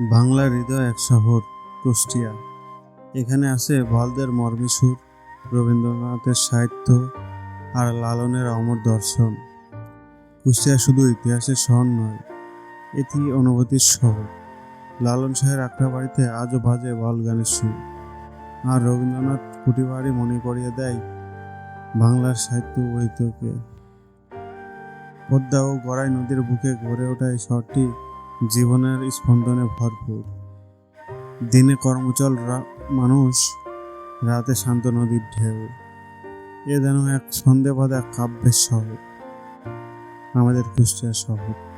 বাংলার হৃদয় এক শহর, কুষ্টিয়া। এখানে আছে বলদের মর্মী সুর, রবীন্দ্রনাথের সাহিত্য আর লালনের অমর দর্শন। কুষ্টিয়া শুধু ইতিহাসের শহর নয়, এটি অনুভূতির শহর। লালন শাহের আখড়া বাড়িতে আজও বাজে বল গানের সুর। আর রবীন্দ্রনাথ কুটিবাড়ি মনে করিয়ে দেয় বাংলার সাহিত্য ঐতিহ্যকে পদ্মা ও গড়াই নদীর বুকে গড়ে ওঠা এই শহরটি জীবনের স্পন্দনে ভরপুর। দিনে কর্মচল মানুষ, রাতে শান্ত নদীর ঢেউ। এ যেন এক সন্ধে এক কাব্যের শহর। আমাদের কুষ্টিয়া শহর।